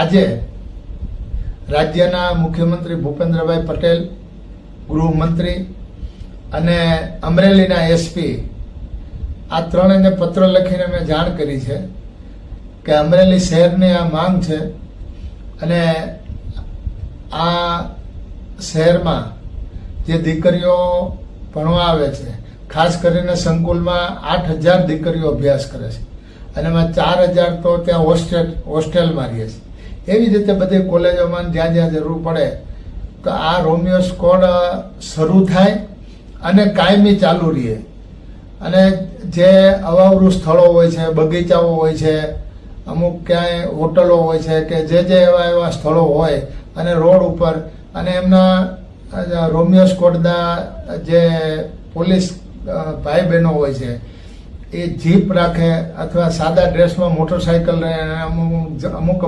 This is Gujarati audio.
આજે રાજ્યના મુખ્યમંત્રી ભૂપેન્દ્રભાઈ પટેલ, ગૃહમંત્રી અને અમરેલીના એસપી આ ત્રણેયને પત્ર લખીને મેં જાણ કરી છે કે અમરેલી શહેરની આ માંગ છે અને આ શહેરમાં જે દીકરીઓ ભણવા આવે છે, ખાસ કરીને સંકુલમાં આઠ હજાર દીકરીઓ અભ્યાસ કરે છે અને એમાં ચાર હજાર તો ત્યાં હોસ્ટેલ, હોસ્ટેલમાં રહીએ છે. એવી રીતે બધી કોલેજોમાં જ્યાં જ્યાં જરૂર પડે, તો આ રોમિયો સ્કોડ શરૂ થાય અને કાયમી ચાલુ રહે. અને જે અવાવરું સ્થળો હોય છે, બગીચાઓ હોય છે, અમુક ક્યાંય હોટલો હોય છે કે જે જે એવા એવા સ્થળો હોય અને રોડ ઉપર અને એમના રોમિયો સ્કોડના જે પોલીસ ભાઈ બહેનો હોય છે, એ જીપ રાખે અથવા સાદા ડ્રેસમાં મોટરસાયકલ રહે અને અમુક અમુક